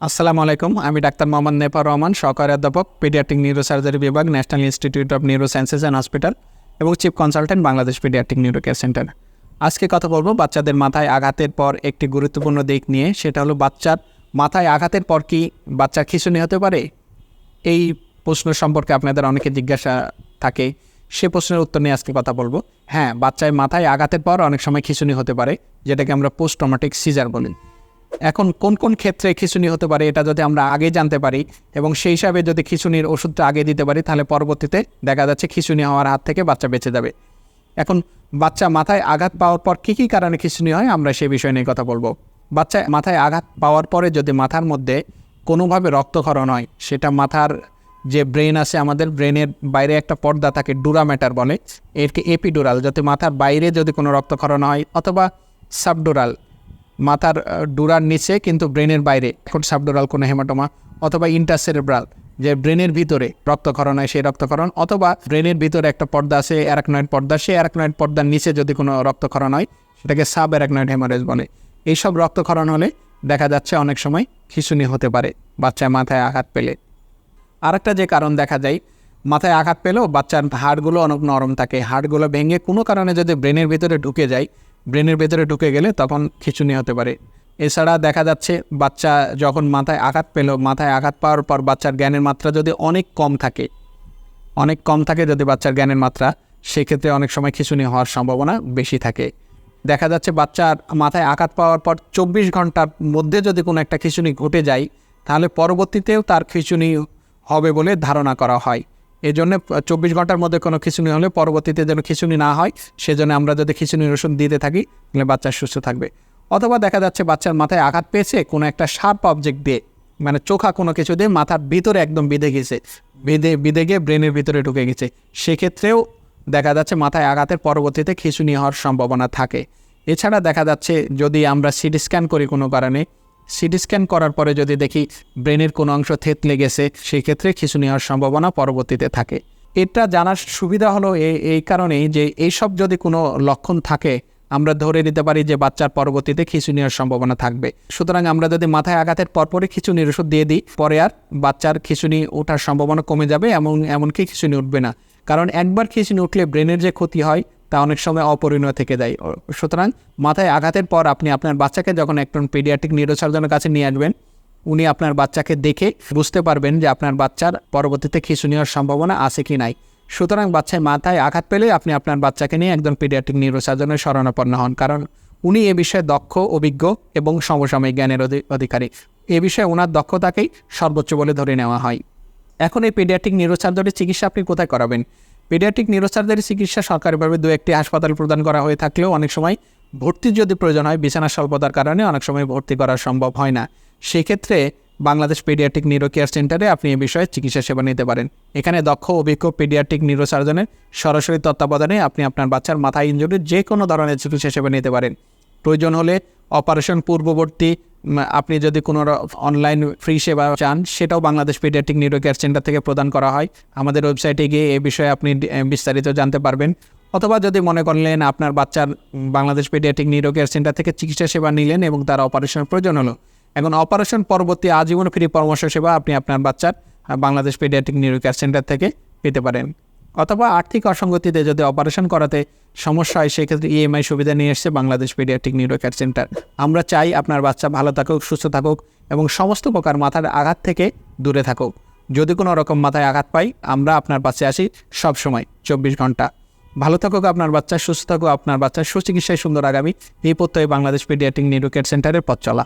আসসালামু আলাইকুম, আমি ডাক্তার মোহাম্মদ নেপার রহমান, সহকারী অধ্যাপক, পেডিয়াট্রিক নিউরোসার্জারি বিভাগ, national institute of neuro sciences and hospital এবং chief consultant Bangladesh paediatric neuro care centre. আজকে কথা বলব বাচ্চাদের মাথায় আঘাতের পর একটি গুরুত্বপূর্ণ দিক নিয়ে, সেটা হলো বাচ্চার মাথায় আঘাতের পর কি বাচ্চা খিচুনি হতে পারে? এই প্রশ্ন সম্পর্কে আপনাদের অনেকে জিজ্ঞাসা থাকে, সে প্রশ্নের উত্তর নিয়ে আজকে কথা বলব। হ্যাঁ বাচ্চায় মাথায় আঘাতের পর অনেক সময় খিচুনি হতে পারে, যেটাকে আমরা পোস্ট ট্রমাটিক সিজার বলি। এখন কোন কোন ক্ষেত্রে খিঁচুনি হতে পারে এটা যদি আমরা আগে জানতে পারি এবং সেই হিসাবে যদি খিঁচুনির ওষুধটা আগে দিতে পারি তাহলে পরবর্তীতে দেখা যাচ্ছে খিঁচুনি হওয়ার হাত থেকে বাচ্চা বেঁচে যাবে। এখন বাচ্চা মাথায় আঘাত পাওয়ার পর কী কী কারণে খিঁচুনি হয় আমরা সেই বিষয় নিয়ে কথা বলব। বাচ্চা মাথায় আঘাত পাওয়ার পরে যদি মাথার মধ্যে কোনোভাবে রক্তক্ষরণ হয়, সেটা মাথার যে ব্রেন আছে আমাদের ব্রেনের বাইরে একটা পর্দা থাকে ডুরা ম্যাটার বলে, এরকে এপিডুরাল, যাতে মাথার বাইরে যদি কোনো রক্তক্ষরণ হয় অথবা সাবডুরাল মাথার ডুরার নিচে কিন্তু ব্রেনের বাইরে, এখন সাবডোরাল কোনো হেমাটোমা অথবা ইন্টারসেরেব্রাল, যে ব্রেনের ভিতরে রক্তক্ষরণ হয় সেই রক্তক্ষরণ, অথবা ব্রেনের ভিতরে একটা পর্দা আছে, অ্যারাকনয়েড পর্দা, সেই অ্যারাকনয়েড পর্দার নিচে যদি কোনো রক্তক্ষরণ হয়, সেটাকে সাব অ্যারাকনয়েড হেমারেজ বলে। এইসব রক্তক্ষরণ হলে দেখা যাচ্ছে অনেক সময় খিঁচুনি হতে পারে, বাচ্চার মাথায় আঘাত পেলে। আরেকটা যে কারণ দেখা যায়, মাথায় আঘাত পেলেও বাচ্চার হাড়গুলো অনেক নরম থাকে, হাড়গুলো ভেঙে কোনো কারণে যদি ব্রেনের ভিতরে ঢুকে যায় ব্রেনের ভেতরে ঢুকে গেলে তখন খিঁচুনি হতে পারে। এছাড়া দেখা যাচ্ছে বাচ্চা যখন মাথায় আঘাত পেল, মাথায় আঘাত পাওয়ার পর বাচ্চার জ্ঞানের মাত্রা যদি অনেক কম থাকে, অনেক কম থাকে যদি বাচ্চার জ্ঞানের মাত্রা, সেক্ষেত্রে অনেক সময় খিঁচুনি হওয়ার সম্ভাবনা বেশি থাকে। দেখা যাচ্ছে বাচ্চার মাথায় আঘাত পাওয়ার পর চব্বিশ ঘণ্টার মধ্যে যদি কোনো একটা খিঁচুনি ঘটে যায়, তাহলে পরবর্তীতেও তার খিঁচুনি হবে বলে ধারণা করা হয়। এই জন্য চব্বিশ ঘণ্টার মধ্যে কোনো খিঁচুনি হলে পরবর্তীতে যেন খিঁচুনি না হয়, সেজন্য আমরা যদি খিঁচুনির ওষুধ দিতে থাকি, তাহলে বাচ্চা সুস্থ থাকবে। অথবা দেখা যাচ্ছে বাচ্চার মাথায় আঘাত পেয়েছে, কোনো একটা শার্প অবজেক্ট দিয়ে মানে চোখা কোনো কিছু দিয়ে মাথার ভিতরে একদম বিঁধে গেছে, বেঁধে, বিঁধে গিয়ে ব্রেনের ভিতরে ঢুকে গেছে। সেক্ষেত্রেও দেখা যাচ্ছে মাথায় আঘাতের পরবর্তীতে খিঁচুনি হওয়ার সম্ভাবনা থাকে। এছাড়া দেখা যাচ্ছে যদি আমরা সিটি স্ক্যান করি কোনো কারণে সিটি স্ক্যান করার পরে যদি দেখি ব্রেনের কোনো অংশ থেতলে গেছে সেই ক্ষেত্রে খিঁচুনি হওয়ার সম্ভাবনা পরবর্তীতে থাকে। এটা জানার সুবিধা হলো এই এই কারণেই যে এইসব যদি কোনো লক্ষণ থাকে, আমরা ধরে নিতে পারি যে বাচ্চার পরবর্তীতে খিঁচুনি হওয়ার সম্ভাবনা থাকবে। সুতরাং আমরা যদি মাথায় আঘাতের পরপরই খিঁচুনির ওষুধ দিয়ে দিই, পরে আর বাচ্চার খিঁচুনি ওঠার সম্ভাবনা কমে যাবে, এমন, এমনকি খিঁচুনি উঠবে না। কারণ একবার খিঁচুনি উঠলে ব্রেনের যে ক্ষতি হয় তা অনেক সময় অপরিণয় থেকে যায় সুতরাং মাথায় আঘাতের পর আপনি আপনার বাচ্চাকে যখন একজন পেডিয়াট্রিক নিউরোসার্জনের কাছে নিয়ে আসবেন, উনি আপনার বাচ্চাকে দেখে বুঝতে পারবেন যে আপনার বাচ্চার পরবর্তীতে খিঁচুনি নেওয়ার সম্ভাবনা আছে কি নাই। সুতরাং বাচ্চায় মাথায় আঘাত পেলে আপনি আপনার বাচ্চাকে নিয়ে একজন পেডিয়াট্রিক নিউরোসার্জনের শরণাপন্ন হন, কারণ উনি এ বিষয়ে দক্ষ, অভিজ্ঞ এবং সমসাময়িক জ্ঞানের অধি- অধিকারী। এ বিষয়ে ওনার দক্ষতাকেই সর্বোচ্চ বলে ধরে নেওয়া হয়। এখন এই পেডিয়াট্রিক নিউরোসার্জারির চিকিৎসা আপনি কোথায় করাবেন? পেডিয়াট্রিক নিউরোসার্জারি চিকিৎসা সরকারিভাবে দু একটি হাসপাতাল প্রদান করা হয়ে থাকলেও অনেক সময় ভর্তির যদি প্রয়োজন হয় বিছানা স্বল্পতার কারণে অনেক সময় ভর্তি করা সম্ভব হয় না। সেক্ষেত্রে বাংলাদেশ পেডিয়াট্রিক নিউরো কেয়ার সেন্টারে আপনি এ বিষয়ে চিকিৎসা সেবা নিতে পারেন। এখানে দক্ষ অভিজ্ঞ পেডিয়াট্রিক নিউরোসার্জনের সরাসরি তত্ত্বাবধানে আপনি আপনার বাচ্চার মাথা ইনজুরির যে কোনো ধরনের চিকিৎসা সেবা নিতে পারেন। প্রয়োজন হলে অপারেশন পূর্ববর্তী আপনি যদি কোনো অনলাইন ফ্রি সেবা চান, সেটাও Bangladesh paediatric neuro care centre থেকে প্রদান করা হয়। আমাদের ওয়েবসাইটে গিয়ে এ বিষয়ে আপনি বিস্তারিত জানতে পারবেন। অথবা যদি মনে করলেন আপনার বাচ্চার Bangladesh paediatric neuro care centre থেকে চিকিৎসা সেবা নিলেন এবং তার অপারেশন প্রয়োজন হলো। এখন অপারেশন পরবর্তী আজীবন ফ্রি পরামর্শ সেবা আপনি আপনার বাচ্চার Bangladesh paediatric neuro care centre থেকে পেতে পারেন। অথবা আর্থিক অসঙ্গতিতে যদি অপারেশন করাতে সমস্যা হয়, সেক্ষেত্রে ইএমআই সুবিধা নিয়ে এসছে Bangladesh paediatric neuro care centre আমরা চাই আপনার বাচ্চা ভালো থাকুক, সুস্থ থাকুক এবং সমস্ত প্রকার মাথার আঘাত থেকে দূরে থাকুক। যদি কোনো রকম মাথায় আঘাত পাই, আমরা আপনার বাচ্চা আসি সব সময় চব্বিশ ঘণ্টা। ভালো থাকুক আপনার বাচ্চা, সুস্থ থাকুক আপনার বাচ্চার সুচিকিৎসায় সুন্দর আগামী। এই প্রত্যয়ে বাংলাদেশ পেডিয়াট্রিক নিউরো কেয়ার সেন্টারের পথ চলা।